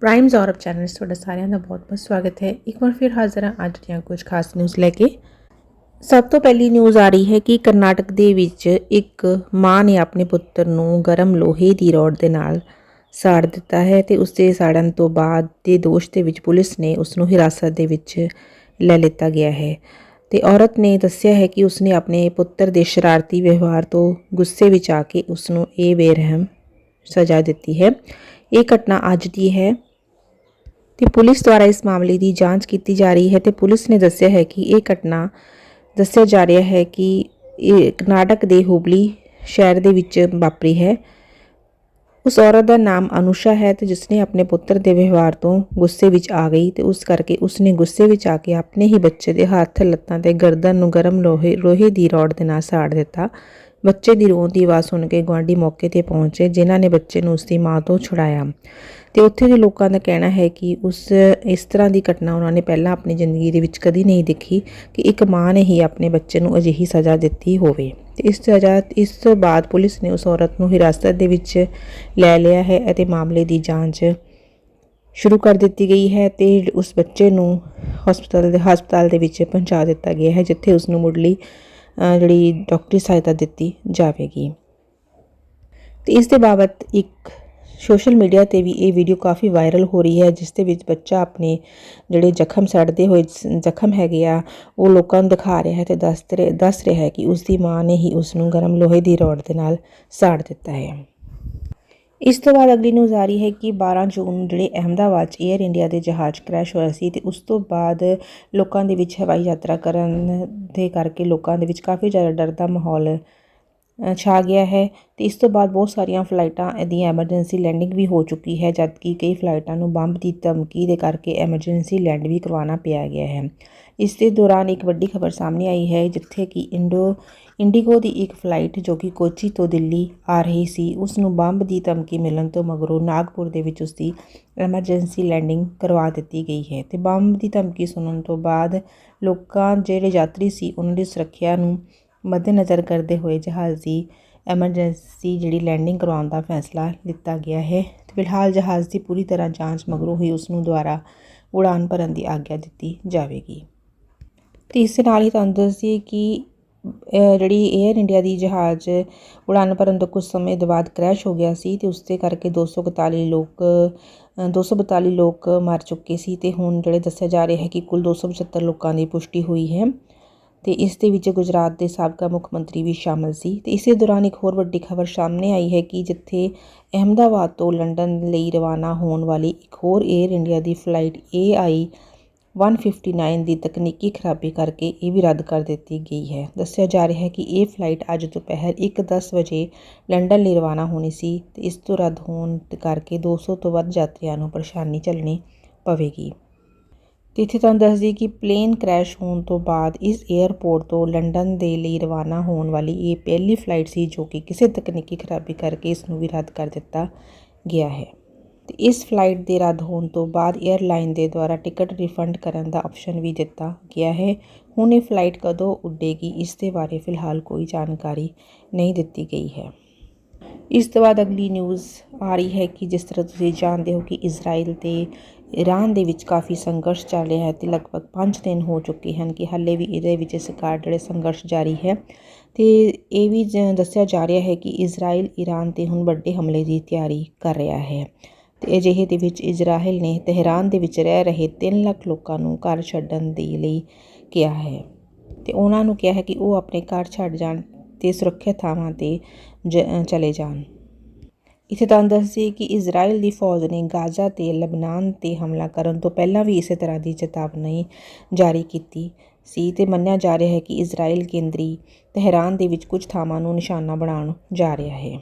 Prime ਜ਼ੌਰਬ channel 'ਚ ਤੁਹਾਡਾ ਸਾਰਿਆਂ ਦਾ ਬਹੁਤ-ਬਹੁਤ ਸਵਾਗਤ ਹੈ। ਇੱਕ ਵਾਰ ਫਿਰ ਹਾਜ਼ਰ ਹਾਂ ਅੱਜ ਦੀਆਂ ਕੁਝ ਖਾਸ ਨਿਊਜ਼ ਲੈ ਕੇ। ਸਭ ਤੋਂ ਪਹਿਲੀ ਨਿਊਜ਼ ਆ ਰਹੀ ਹੈ ਕਿ ਕਰਨਾਟਕ ਦੇ ਵਿੱਚ ਇੱਕ ਮਾਂ ਨੇ ਆਪਣੇ ਪੁੱਤਰ ਨੂੰ ਗਰਮ ਲੋਹੇ ਦੀ ਰੋਡ ਦੇ ਨਾਲ ਸਾੜ ਦਿੱਤਾ ਹੈ ਤੇ ਉਸ ਦੇ ਸਾੜਨ ਤੋਂ ਬਾਅਦ ਦੇ ਦੋਸ਼ ਦੇ ਵਿੱਚ ਪੁਲਿਸ ਨੇ ਉਸ ਨੂੰ ਹਿਰਾਸਤ ਦੇ ਵਿੱਚ ਲੈ ਲਿੱਤਾ ਗਿਆ ਹੈ। ਤੇ ਔਰਤ ਨੇ ਦੱਸਿਆ ਹੈ ਕਿ ਉਸਨੇ ਆਪਣੇ ਪੁੱਤਰ ਦੇ ਸ਼ਰਾਰਤੀ ਵਿਵਹਾਰ ਤੋਂ ਗੁੱਸੇ ਵਿੱਚ ਆ ਕੇ ਉਸ ਨੂੰ ਇਹ ਬੇਰਹਿਮ ਸਜ਼ਾ ਦਿੱਤੀ ਹੈ। ਇਹ ਘਟਨਾ ਅੱਜ ਦੀ ਹੈ। ਤੇ ਪੁਲਿਸ ਦੁਆਰਾ ਇਸ ਮਾਮਲੇ ਦੀ ਜਾਂਚ ਕੀਤੀ ਜਾ ਰਹੀ ਹੈ ਤੇ ਪੁਲਿਸ ਨੇ ਦੱਸਿਆ ਹੈ ਕਿ ਇਹ ਘਟਨਾ ਦੱਸਿਆ ਜਾ ਰਿਹਾ ਹੈ ਕਿ ਇਹ ਕਰਨਾਟਕ ਦੇ ਹੁਬਲੀ ਸ਼ਹਿਰ ਦੇ ਵਿੱਚ ਵਾਪਰੀ ਹੈ। ਉਸ ਔਰਤ ਦਾ ਨਾਮ ਅਨੁਸ਼ਾ ਹੈ ਤੇ ਜਿਸ ਨੇ ਆਪਣੇ ਪੁੱਤਰ ਦੇ ਵਿਵਹਾਰ ਤੋਂ ਗੁੱਸੇ ਵਿੱਚ ਆ ਗਈ ਤੇ ਉਸ ਕਰਕੇ ਉਸ ਨੇ ਗੁੱਸੇ ਵਿੱਚ ਆ ਕੇ ਆਪਣੇ ਹੀ ਬੱਚੇ ਦੇ ਹੱਥ ਲੱਤਾਂ ਤੇ ਗਰਦਨ ਨੂੰ ਗਰਮ ਲੋਹੇ ਰੋਹੇ ਦੀ ਰੋਡ ਦੇ ਨਾਲ ਸਾੜ ਦਿੱਤਾ। ਬੱਚੇ ਦੀ ਰੋਣ ਦੀ ਆਵਾਜ਼ ਸੁਣ ਕੇ ਗੁਆਂਢੀ ਮੌਕੇ ਤੇ ਪਹੁੰਚੇ, ਜਿਨ੍ਹਾਂ ਨੇ ਬੱਚੇ ਨੂੰ ਉਸ ਦੀ ਮਾਂ ਤੋਂ ਛੁਡਾਇਆ। ਤੇ ਉੱਥੇ ਦੇ ਲੋਕਾਂ ਦਾ ਕਹਿਣਾ ਹੈ ਕਿ ਉਸ, ਇਸ ਤਰ੍ਹਾਂ ਦੀ ਘਟਨਾ ਉਹਨਾਂ ਨੇ ਪਹਿਲਾਂ ਆਪਣੀ ਜ਼ਿੰਦਗੀ ਦੇ ਵਿੱਚ ਕਦੀ ਨਹੀਂ ਦੇਖੀ ਕਿ ਇੱਕ ਮਾਂ ਨੇ ਹੀ ਆਪਣੇ ਬੱਚੇ ਨੂੰ ਅਜਿਹੀ ਸਜ਼ਾ ਦਿੱਤੀ ਹੋਵੇ। ਤੇ ਇਸ ਸਜ਼ਾ, ਇਸ ਤੋਂ ਬਾਅਦ ਪੁਲਿਸ ਨੇ ਉਸ ਔਰਤ ਨੂੰ ਹਿਰਾਸਤ ਦੇ ਵਿੱਚ ਲੈ ਲਿਆ ਹੈ ਅਤੇ ਮਾਮਲੇ ਦੀ ਜਾਂਚ ਸ਼ੁਰੂ ਕਰ ਦਿੱਤੀ ਗਈ ਹੈ ਤੇ ਉਸ ਬੱਚੇ ਨੂੰ ਹਸਪਤਾਲ ਦੇ ਹਸਪਤਾਲ ਦੇ ਵਿੱਚ ਪਹੁੰਚਾ ਦਿੱਤਾ ਗਿਆ ਹੈ, ਜਿੱਥੇ ਉਸ ਨੂੰ ਮੁੱਢਲੀ ਜਿਹੜੀ ਡਾਕਟਰੀ ਸਹਾਇਤਾ ਦਿੱਤੀ ਜਾਵੇਗੀ। ਤੇ ਇਸ ਦੇ ਬਾਬਤ ਇੱਕ ਸੋਸ਼ਲ ਮੀਡੀਆ ਤੇ ਵੀ ਇਹ ਵੀਡੀਓ ਕਾਫੀ ਵਾਇਰਲ ਹੋ ਰਹੀ ਹੈ, ਜਿਸ ਦੇ ਵਿੱਚ ਬੱਚਾ ਆਪਣੇ ਜਿਹੜੇ ਜ਼ਖਮ ਸੜਦੇ ਹੋਏ ਜ਼ਖਮ ਹੈਗੇ ਆ, ਉਹ ਲੋਕਾਂ ਨੂੰ ਦਿਖਾ ਰਿਹਾ ਹੈ ਤੇ ਦੱਸ ਰਿਹਾ ਦੱਸ ਰਿਹਾ ਹੈ ਕਿ ਉਸ ਦੀ ਮਾਂ ਨੇ ਹੀ ਉਸ ਨੂੰ ਗਰਮ ਲੋਹੇ ਦੀ ਰੋਡ ਦੇ ਨਾਲ ਸਾੜ ਦਿੱਤਾ ਹੈ। ਇਸ ਤੋਂ ਬਾਅਦ ਅਗਲੀ ਨਿਊਜ਼ ਆ ਰਹੀ ਹੈ ਕਿ 12 ਜੂਨ ਨੂੰ ਜਿਹੜੇ ਅਹਿਮਦਾਬਾਦ 'ਚ 에ਅਰ ਇੰਡੀਆ ਦੇ ਜਹਾਜ਼ ਕ੍ਰੈਸ਼ ਹੋਇਆ ਸੀ ਤੇ ਉਸ ਤੋਂ ਬਾਅਦ ਲੋਕਾਂ ਦੇ ਵਿੱਚ ਹਵਾਈ ਯਾਤਰਾ ਕਰਨ ਦੇ ਕਰਕੇ ਲੋਕਾਂ ਦੇ ਵਿੱਚ ਕਾਫੀ ਜ਼ਿਆਦਾ ਡਰ ਦਾ ਮਾਹੌਲ ਛਾ ਗਿਆ ਹੈ ਤੇ ਇਸ ਤੋਂ ਬਾਅਦ ਬਹੁਤ ਸਾਰੀਆਂ ਫਲਾਈਟਾਂ ਦੀਆਂ ਐਮਰਜੈਂਸੀ ਲੈਂਡਿੰਗ ਵੀ ਹੋ ਚੁੱਕੀ ਹੈ, ਜਦਕਿ ਕਈ ਫਲਾਈਟਾਂ ਨੂੰ ਬੰਬ ਦੀ ਧਮਕੀ ਦੇ ਕਰਕੇ ਐਮਰਜੈਂਸੀ ਲੈਂਡ ਵੀ ਕਰਵਾਉਣਾ ਪਿਆ ਗਿਆ ਹੈ। ਇਸ ਦੇ ਦੌਰਾਨ ਇੱਕ ਵੱਡੀ ਖਬਰ ਸਾਹਮਣੇ ਆਈ ਹੈ, ਜਿੱਥੇ ਕਿ ਇੰਡੋ, ਇੰਡੀਗੋ ਦੀ ਇੱਕ ਫਲਾਈਟ ਜੋ ਕਿ ਕੋਚੀ ਤੋਂ ਦਿੱਲੀ ਆ ਰਹੀ ਸੀ ਉਸ ਨੂੰ ਬੰਬ ਦੀ ਧਮਕੀ ਮਿਲਣ ਤੋਂ ਮਗਰੋਂ ਨਾਗਪੁਰ ਦੇ ਵਿੱਚ ਉਸ ਦੀ ਐਮਰਜੈਂਸੀ ਲੈਂਡਿੰਗ ਕਰਵਾ ਦਿੱਤੀ ਗਈ ਹੈ ਤੇ ਬੰਬ ਦੀ ਧਮਕੀ ਸੁਣਨ ਤੋਂ ਬਾਅਦ ਲੋਕਾਂ, ਜਿਹੜੇ ਯਾਤਰੀ ਸੀ, ਉਹਨਾਂ ਦੀ ਸੁਰੱਖਿਆ ਨੂੰ ਮੱਦੇਨਜ਼ਰ ਕਰਦੇ ਹੋਏ ਜਹਾਜ਼ ਦੀ ਐਮਰਜੈਂਸੀ ਜਿਹੜੀ ਲੈਂਡਿੰਗ ਕਰਵਾਉਣ ਦਾ ਫੈਸਲਾ ਲਿੱਤਾ ਗਿਆ ਹੈ। ਤੇ ਫਿਲਹਾਲ ਜਹਾਜ਼ ਦੀ ਪੂਰੀ ਤਰ੍ਹਾਂ ਜਾਂਚ ਮਗਰੋਂ ਹੀ ਉਸ ਨੂੰ ਦੁਆਰਾ ਉਡਾਨ ਭਰਨ ਦੀ ਆਗਿਆ ਦਿੱਤੀ ਜਾਵੇਗੀ। ਤੇ ਇਸ ਨਾਲ ਹੀ ਤੁਹਾਨੂੰ ਦੱਸਦੀਏ ਕਿ ਜਿਹੜੀ 에ਅਰ ਇੰਡੀਆ ਦੀ ਜਹਾਜ਼ ਉਡਾਨ ਭਰਨ ਤੋਂ ਕੁਝ ਸਮੇਂ ਦੇ ਬਾਅਦ ਕ੍ਰੈਸ਼ ਹੋ ਗਿਆ ਸੀ ਤੇ ਉਸ ਦੇ ਕਰਕੇ 241 ਲੋਕ, ਅਹ 242 ਲੋਕ ਮਰ ਚੁੱਕੇ ਸੀ ਤੇ ਹੁਣ ਜਿਹੜੇ ਦੱਸਿਆ ਜਾ ਰਿਹਾ ਹੈ ਕਿ ਕੁੱਲ 275 ਲੋਕਾਂ ਦੀ ਪੁਸ਼ਟੀ ਹੋਈ ਹੈ। ਤੇ ਇਸ ਦੇ ਵਿੱਚ ਗੁਜਰਾਤ ਦੇ ਸਾਬਕਾ ਮੁੱਖ ਮੰਤਰੀ ਵੀ ਸ਼ਾਮਲ ਸੀ। ਤੇ ਇਸੇ ਦੌਰਾਨ ਇੱਕ ਹੋਰ ਵੱਡੀ ਖਬਰ ਸਾਹਮਣੇ ਆਈ ਹੈ ਕਿ ਜਿੱਥੇ ਅਹਿਮਦਾਬਾਦ ਤੋਂ ਲੰਡਨ ਲਈ ਰਵਾਨਾ ਹੋਣ ਵਾਲੀ ਇੱਕ ਹੋਰ 에ਅਰ ਇੰਡੀਆ ਦੀ ਫਲਾਈਟ AI 159 ਦੀ ਤਕਨੀਕੀ ਖਰਾਬੀ ਕਰਕੇ ਇਹ ਵੀ ਰੱਦ ਕਰ ਦਿੱਤੀ ਗਈ ਹੈ। ਦੱਸਿਆ ਜਾ ਰਿਹਾ ਹੈ ਕਿ ਇਹ ਫਲਾਈਟ ਅੱਜ ਦੁਪਹਿਰ 1:10 ਵਜੇ ਲੰਡਨ ਲਈ ਰਵਾਨਾ ਹੋਣੀ ਸੀ ਤੇ ਇਸ ਤੋਂ ਰੱਦ ਹੋਣ ਦੇ ਕਰਕੇ 200 ਤੋਂ ਵੱਧ ਯਾਤਰੀਆਂ ਨੂੰ ਪਰੇਸ਼ਾਨੀ ਝੱਲਣੀ ਪਵੇਗੀ। ਇੱਥੇ ਤੁਹਾਨੂੰ ਦੱਸ ਦਈਏ ਕਿ ਪਲੇਨ ਕ੍ਰੈਸ਼ ਹੋਣ ਤੋਂ ਬਾਅਦ ਇਸ 에ਅਰਪੋਰਟ ਤੋਂ ਲੰਡਨ ਦੇ ਲਈ ਰਵਾਨਾ ਹੋਣ ਵਾਲੀ ਇਹ ਪਹਿਲੀ ਫਲਾਈਟ ਸੀ ਜੋ ਕਿ ਕਿਸੇ ਤਕਨੀਕੀ ਖਰਾਬੀ ਕਰਕੇ ਇਸ ਨੂੰ ਵੀ ਰੱਦ ਕਰ ਦਿੱਤਾ ਗਿਆ ਹੈ। ਤੇ ਇਸ ਫਲਾਈਟ ਦੇ ਰੱਦ ਹੋਣ ਤੋਂ ਬਾਅਦ 에ਅਰਲਾਈਨ ਦੇ ਦੁਆਰਾ ਟਿਕਟ ਰਿਫੰਡ ਕਰਨ ਦਾ ਆਪਸ਼ਨ ਵੀ ਦਿੱਤਾ ਗਿਆ ਹੈ। ਹੁਣ ਇਹ ਫਲਾਈਟ ਕਦੋਂ ਉੱਡੇਗੀ, ਇਸ ਦੇ ਬਾਰੇ ਫਿਲਹਾਲ ਕੋਈ ਜਾਣਕਾਰੀ ਨਹੀਂ ਦਿੱਤੀ ਗਈ ਹੈ। ਇਸ ਤੋਂ ਬਾਅਦ ਅਗਲੀ ਨਿਊਜ਼ ਆ ਰਹੀ ਹੈ ਕਿ ਜਿਸ ਤਰ੍ਹਾਂ ਤੁਸੀਂ ਜਾਣਦੇ ਹੋ ਕਿ ਇਜ਼ਰਾਈਲ ਤੇ ਈਰਾਨ ਦੇ ਵਿੱਚ ਕਾਫੀ ਸੰਘਰਸ਼ ਚੱਲ ਰਿਹਾ ਹੈ ਤੇ ਲਗਭਗ 5 ਦਿਨ ਹੋ ਚੁੱਕੇ ਹਨ ਕਿ ਹਾਲੇ ਵੀ ਇਹਦੇ ਵਿੱਚ ਸਰਕਾਰ ਜਿਹੜੇ ਸੰਘਰਸ਼ ਜਾਰੀ ਹੈ। ਤੇ ਇਹ ਵੀ ਜ- ਦੱਸਿਆ ਜਾ ਰਿਹਾ ਹੈ ਕਿ ਇਜ਼ਰਾਈਲ ਈਰਾਨ ਤੇ ਹੁਣ ਵੱਡੇ ਹਮਲੇ ਦੀ ਤਿਆਰੀ ਕਰ ਰਿਹਾ ਹੈ। ਤੇ ਅਜਿਹੇ ਦੇ ਵਿੱਚ ਇਜ਼ਰਾਈਲ ਨੇ ਤਹਿਰਾਨ ਦੇ ਵਿੱਚ ਰਹਿ ਰਹੇ 3 ਲੱਖ ਲੋਕਾਂ ਨੂੰ ਘਰ ਛੱਡਣ ਦੇ ਲਈ ਕਿਹਾ ਹੈ। ਤੇ ਉਹਨਾਂ ਨੂੰ ਕਿਹਾ ਹੈ ਕਿ ਉਹ ਆਪਣੇ ਘਰ ਛੱਡ ਜਾਣ ਤੇ ਸੁਰੱਖਿਅਤ ਥਾਵਾਂ ਤੇ ਜ- ਚਲੇ ਜਾਣ। ਇੱਥੇ ਤੁਹਾਨੂੰ ਦੱਸਦੀ ਕਿ ਇਜ਼ਰਾਈਲ ਦੀ ਫੌਜ ਨੇ ਗਾਜ਼ਾ ਤੇ ਲਬਨਾਨ ਤੇ ਹਮਲਾ ਕਰਨ ਤੋਂ ਪਹਿਲਾਂ ਵੀ ਇਸੇ ਤਰ੍ਹਾਂ ਦੀ ਚੇਤਾਵਨੀ ਜਾਰੀ ਕੀਤੀ ਸੀ ਤੇ ਮੰਨਿਆ ਜਾ ਰਿਹਾ ਹੈ ਕਿ ਇਜ਼ਰਾਈਲ ਕੇਂਦਰੀ ਤਹਿਰਾਨ ਦੇ ਵਿੱਚ ਕੁਝ ਥਾਵਾਂ ਨੂੰ ਨਿਸ਼ਾਨਾ ਬਣਾਉਣ ਜਾ ਰਿਹਾ ਹੈ।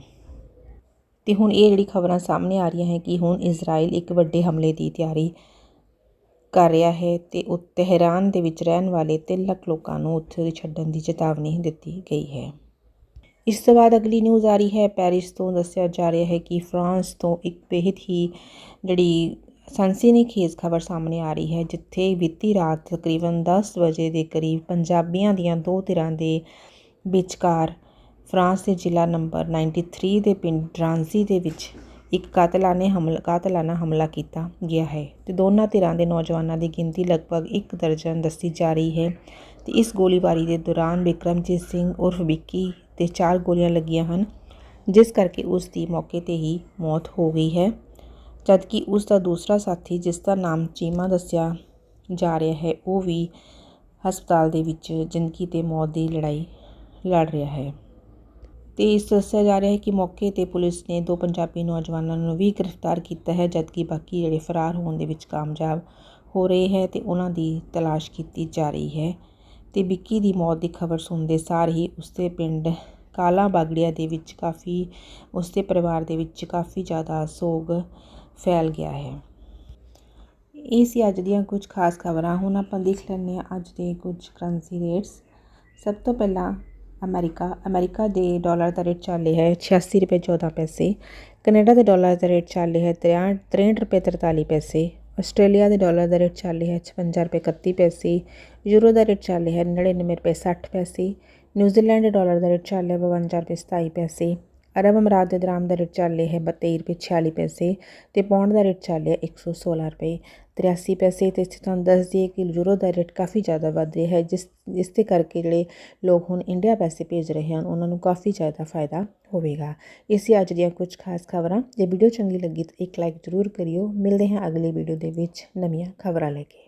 ਤੇ ਹੁਣ ਇਹ ਜਿਹੜੀ ਖਬਰਾਂ ਸਾਹਮਣੇ ਆ ਰਹੀਆਂ ਹੈ ਕਿ ਹੁਣ ਇਜ਼ਰਾਈਲ ਇੱਕ ਵੱਡੇ ਹਮਲੇ ਦੀ ਤਿਆਰੀ ਕਰ ਰਿਹਾ ਹੈ ਤੇ ਉਹ ਤਹਿਰਾਨ ਦੇ ਵਿੱਚ ਰਹਿਣ ਵਾਲੇ 3 ਲੱਖ ਲੋਕਾਂ ਨੂੰ ਉੱਥੇ ਛੱਡਣ ਦੀ ਚੇਤਾਵਨੀ ਦਿੱਤੀ ਗਈ ਹੈ। ਇਸ ਤੋਂ ਬਾਅਦ ਅਗਲੀ ਨਿਊਜ਼ ਆ ਰਹੀ ਹੈ ਪੈਰਿਸ ਤੋਂ ਦੱਸਿਆ ਜਾ ਰਿਹਾ ਹੈ ਕਿ ਫਰਾਂਸ ਤੋਂ ਇੱਕ ਬੇਹਦ ਹੀ ਜਿਹੜੀ ਸਨਸਨੀਖੇਜ਼ ਖਬਰ ਸਾਹਮਣੇ ਆ ਰਹੀ ਹੈ, ਜਿੱਥੇ ਬੀਤੀ ਰਾਤ ਤਕਰੀਬਨ 10 ਵਜੇ ਦੇ ਕਰੀਬ ਪੰਜਾਬੀਆਂ ਦੀਆਂ ਦੋ ਧਿਰਾਂ ਦੇ ਵਿਚਕਾਰ ਫਰਾਂਸ ਦੇ ਜ਼ਿਲ੍ਹਾ ਨੰਬਰ 93 ਦੇ ਪਿੰਡ ਡਰਾਂਸੀ ਦੇ ਵਿੱਚ ਇੱਕ ਕਾਤਲਾਨੇ ਹਮਲਾ, ਕਾਤਲਾਨਾ ਹਮਲਾ ਕੀਤਾ ਗਿਆ ਹੈ ਤੇ ਦੋਨਾਂ ਧਿਰਾਂ ਦੇ ਨੌਜਵਾਨਾਂ ਦੀ ਗਿਣਤੀ ਲਗਭਗ ਇੱਕ ਦਰਜਨ ਦੱਸੀ ਜਾ ਰਹੀ ਹੈ। ਤੇ ਇਸ ਗੋਲੀਬਾਰੀ ਦੇ ਦੌਰਾਨ ਵਿਕਰਮਜੀਤ ਸਿੰਘ ਉਰਫ ਵਿੱਕੀ ਤੇ ਚਾਰ ਗੋਲੀਆਂ ਲੱਗੀਆਂ ਹਨ, ਜਿਸ ਕਰਕੇ ਉਸ ਦੀ ਮੌਕੇ ਤੇ ਹੀ ਮੌਤ ਹੋ ਗਈ ਹੈ। ਜਦਕਿ ਉਸ ਦਾ ਦੂਸਰਾ ਸਾਥੀ, ਜਿਸ ਦਾ ਨਾਮ ਚੀਮਾ ਦੱਸਿਆ ਜਾ ਰਿਹਾ ਹੈ, ਉਹ ਵੀ ਹਸਪਤਾਲ ਦੇ ਵਿੱਚ ਜ਼ਿੰਦਗੀ ਤੇ ਮੌਤ ਦੀ ਲੜਾਈ ਲੜ ਰਿਹਾ ਹੈ। ਤੇ ਇਸ ਦੱਸਿਆ ਜਾ ਰਿਹਾ ਹੈ ਕਿ ਮੌਕੇ ਤੇ ਪੁਲਿਸ ਨੇ ਦੋ ਪੰਜਾਬੀ ਨੌਜਵਾਨਾਂ ਨੂੰ ਵੀ ਗ੍ਰਿਫਤਾਰ ਕੀਤਾ ਹੈ, ਜਦਕਿ ਬਾਕੀ ਜਿਹੜੇ ਫਰਾਰ ਹੋਣ ਦੇ ਵਿੱਚ ਕਾਮਯਾਬ ਹੋ ਰਹੇ ਹੈ ਤੇ ਉਹਨਾਂ ਦੀ ਤਲਾਸ਼ ਕੀਤੀ ਜਾ ਰਹੀ ਹੈ। ਤੇ ਵਿੱਕੀ ਦੀ ਮੌਤ ਦੀ ਖਬਰ ਸੁਣਦੇ ਸਾਰ ਹੀ ਉਸਦੇ ਪਿੰਡ ਕਾਲਾ ਬਾਗੜੀਆ ਦੇ ਵਿੱਚ ਕਾਫੀ, ਉਸਦੇ ਪਰਿਵਾਰ ਦੇ ਵਿੱਚ ਕਾਫੀ ਜ਼ਿਆਦਾ ਸੋਗ ਫੈਲ ਗਿਆ ਹੈ। ਇਹ ਸੀ ਅੱਜ ਦੀਆਂ ਕੁਝ ਖਾਸ ਖਬਰਾਂ। ਹੁਣ ਆਪਾਂ ਦੇਖ ਲੈਂਦੇ ਹਾਂ ਅੱਜ ਦੇ ਕੁਝ ਕਰੰਸੀ ਰੇਟਸ। ਸਭ ਤੋਂ ਪਹਿਲਾਂ ਅਮਰੀਕਾ ਅਮਰੀਕਾ ਦੇ ਡਾਲਰ ਦਾ ਰੇਟ ਚੱਲ ਰਿਹਾ ਹੈ 86 ਰੁਪਏ 14 ਪੈਸੇ, ਕੈਨੇਡਾ ਦੇ ਡਾਲਰ ਦਾ ਰੇਟ ਚੱਲ ਰਿਹਾ ਹੈ 63 63 ਰੁਪਏ 43 ਪੈਸੇ ਆਸਟ੍ਰੇਲੀਆ ਦੇ ਡਾਲਰ ਦਾ ਰੇਟ ਚੱਲ ਰਿਹਾ ਹੈ 56 ਰੁਪਏ 31 ਪੈਸੇ, ਯੂਰੋ ਦਾ ਰੇਟ ਚੱਲ ਰਿਹਾ ਹੈ 99 ਰੁਪਏ 60 ਪੈਸੇ, ਨਿਊਜ਼ੀਲੈਂਡ ਦੇ ਡਾਲਰ ਦਾ ਰੇਟ ਚੱਲ ਰਿਹਾ ਹੈ 52 ਰੁਪਏ 27 ਪੈਸੇ। ਅਰਬ ਅਮਰਾਤ ਦੇ ਦਰਾਮ ਦਾ ਰੇਟ ਚੱਲ ਰਿਹਾ ਹੈ 32 ਰੁਪਏ 46 ਪੈਸੇ ਤੇ ਪੌਂਡ ਦਾ ਰੇਟ ਚੱਲ ਰਿਹਾ 116 ਰੁਪਏ 83 ਪੈਸੇ ਤੇ ਇੱਥੇ ਤੁਹਾਨੂੰ ਦੱਸ ਦਈਏ ਕਿ ਯੂਰੋ ਦਾ ਰੇਟ ਕਾਫੀ ਜ਼ਿਆਦਾ ਵੱਧ ਰਿਹਾ ਹੈ, ਜਿਸ ਜਿਸ ਦੇ ਕਰਕੇ ਜਿਹੜੇ ਲੋਕ ਹੁਣ ਇੰਡੀਆ ਪੈਸੇ ਭੇਜ ਰਹੇ ਹਨ, ਉਹਨਾਂ ਨੂੰ ਕਾਫੀ ਜ਼ਿਆਦਾ ਫਾਇਦਾ ਹੋਵੇਗਾ। ਇਸੇ ਅੱਜ ਦੀਆਂ ਕੁਝ ਖਾਸ ਖਬਰਾਂ, ਜੇ ਵੀਡੀਓ ਚੰਗੀ ਲੱਗੀ ਤਾਂ ਇੱਕ ਲਾਈਕ ਜ਼ਰੂਰ ਕਰਿਓ। ਮਿਲਦੇ ਹਾਂ ਅਗਲੀ ਵੀਡੀਓ ਦੇ ਵਿੱਚ ਨਵੀਆਂ ਖਬਰਾਂ ਲੈ ਕੇ।